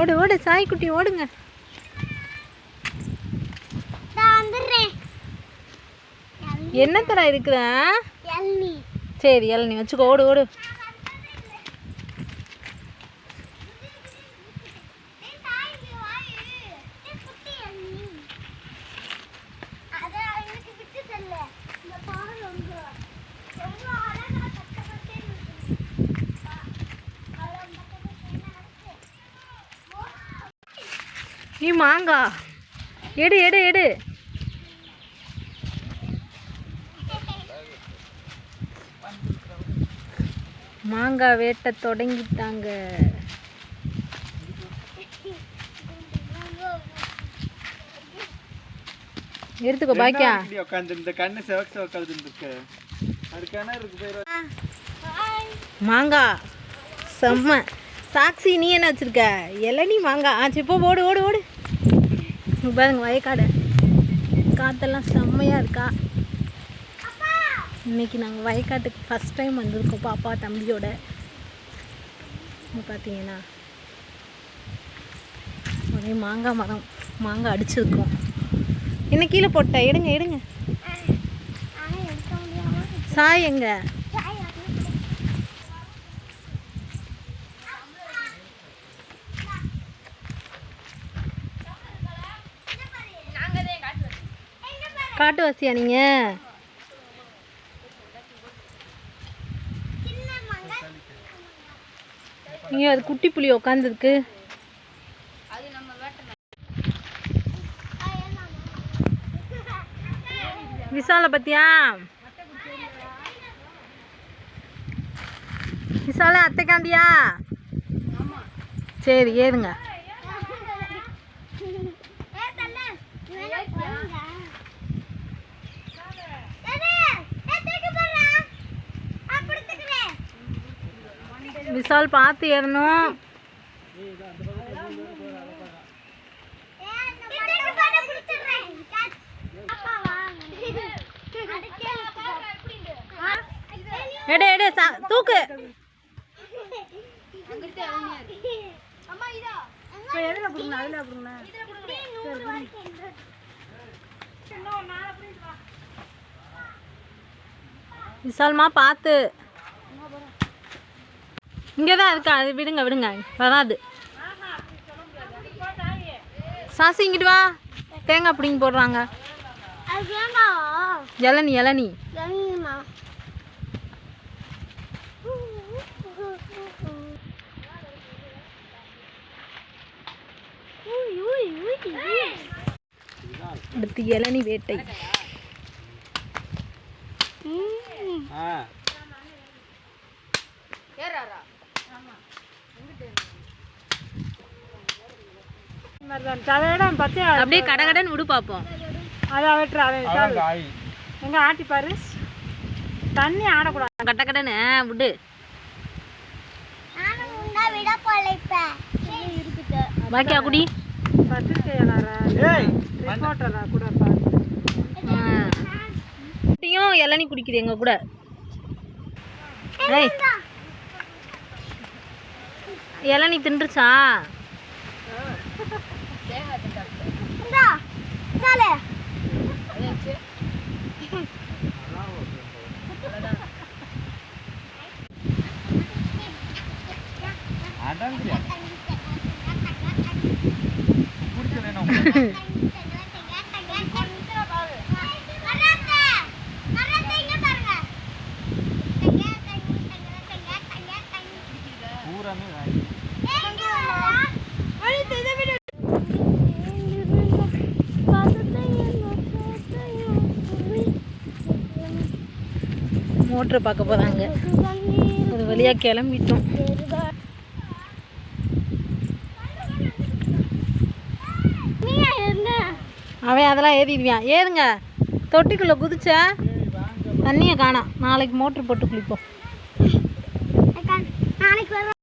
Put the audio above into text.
ஓடு ஓடு சாய்க்குட்டி ஓடுங்க. நான் வந்துடுறேன். என்ன தர இருக்குதா சரி இளநீ வச்சுக்கோ ஓடு ஓடு. நீ மாங்கா. எடு எடு எடு. மாங்காய் வேட்ட தொடங்கிட்டாங்க. எடுத்துக்கோ பாக்கியா உட்காந்து இந்த கண்ணு செவக்கு செவக்காது இருக்கு அது கிணறு இருக்கு போய் மாங்காய் செம்ம. சாக்ஸி நீ என்ன வச்சிருக்க? இளநீ மாங்காய் ஆ சரி போ ஓடு ஓடு ஓடு. பாருங்க வயக்காடு. காத்தெல்லாம் செம்மையாக இருக்கா? இன்னைக்கு நாங்கள் வயக்காட்டுக்கு ஃபஸ்ட் டைம் வந்திருக்கோம் பாப்பா தம்பியோட. பார்த்தீங்கன்னா ஒரே மாங்காய் மரம் மாங்காய் அடிச்சிருக்கோம். என்ன கீழே போட்ட? எடுங்க எடுங்க. சாய் எங்க? காட்டுவாசியா நீங்கள் இங்கே அது குட்டி புலி உட்காந்துருக்கு விசால பத்தியா? விசால அத்தைக்காண்டியா? சரி ஏறுங்க. விசால் பார்த்து ஏறணும். எடு எடு சா- தூக்கு. விசால்மா பார்த்து. இங்கே தான் இருக்கா? அது விடுங்க விடுங்க. வராது. சாசி இங்கிட்டு வா. தேங்காய் பிடிங்கி போடுறாங்க. இளநி இளநி. அடுத்து இளநி வேட்டை. ஆ அப்படியே கடகடன்னு விடு பார்ப்போம் அதான் காய். எங்க ஆட்டி பாரு. தண்ணி ஆடக்கூடாது. கட்ட கடன்னு விடு பாக்கியா குடி. குட்டியும் இளநி குடிக்குது எங்க கூட. ஏய். இளநி தின்றுச்சா? அதான் பிடிச்சல பூராமே மோட்ரு பார்க்க போறாங்க. ஒரு வழியா கிளம்பிட்டோம். அவன் அதெல்லாம் ஏறிடுவான். ஏறுங்க. தொட்டிக்குள்ளே குதிச்ச தண்ணியை காணாம். நாளைக்கு மோட்ரு போட்டு குளிப்போம். நாளைக்கு